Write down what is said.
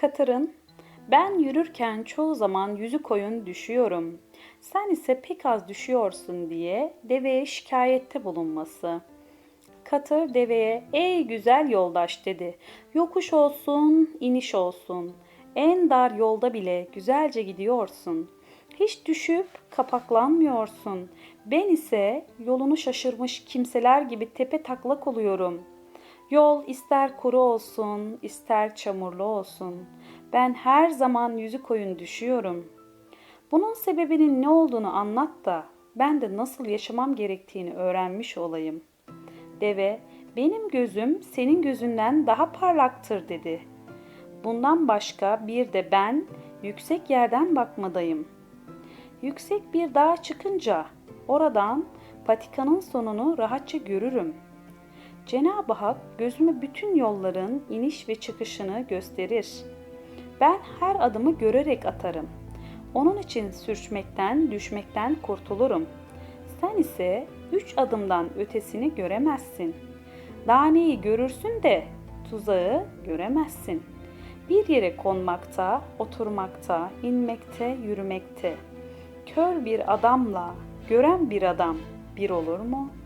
Katırın, ben yürürken çoğu zaman yüzü koyun düşüyorum. Sen ise pek az düşüyorsun diye deveye şikayette bulunması. Katır deveye, ey güzel yoldaş dedi. Yokuş olsun, iniş olsun. En dar yolda bile güzelce gidiyorsun. Hiç düşüp kapaklanmıyorsun. Ben ise yolunu şaşırmış kimseler gibi tepe taklak oluyorum. Yol ister kuru olsun, ister çamurlu olsun. Ben her zaman yüzü koyun düşüyorum. Bunun sebebinin ne olduğunu anlat da ben de nasıl yaşamam gerektiğini öğrenmiş olayım. Deve, benim gözüm senin gözünden daha parlaktır dedi. Bundan başka bir de ben yüksek yerden bakmadayım. Yüksek bir dağa çıkınca oradan patikanın sonunu rahatça görürüm. Cenab-ı Hak gözüme bütün yolların iniş ve çıkışını gösterir. Ben her adımı görerek atarım. Onun için sürçmekten, düşmekten kurtulurum. Sen ise üç adımdan ötesini göremezsin. Daneyi görürsün de tuzağı göremezsin. Bir yere konmakta, oturmakta, inmekte, yürümekte. Kör bir adamla gören bir adam bir olur mu?''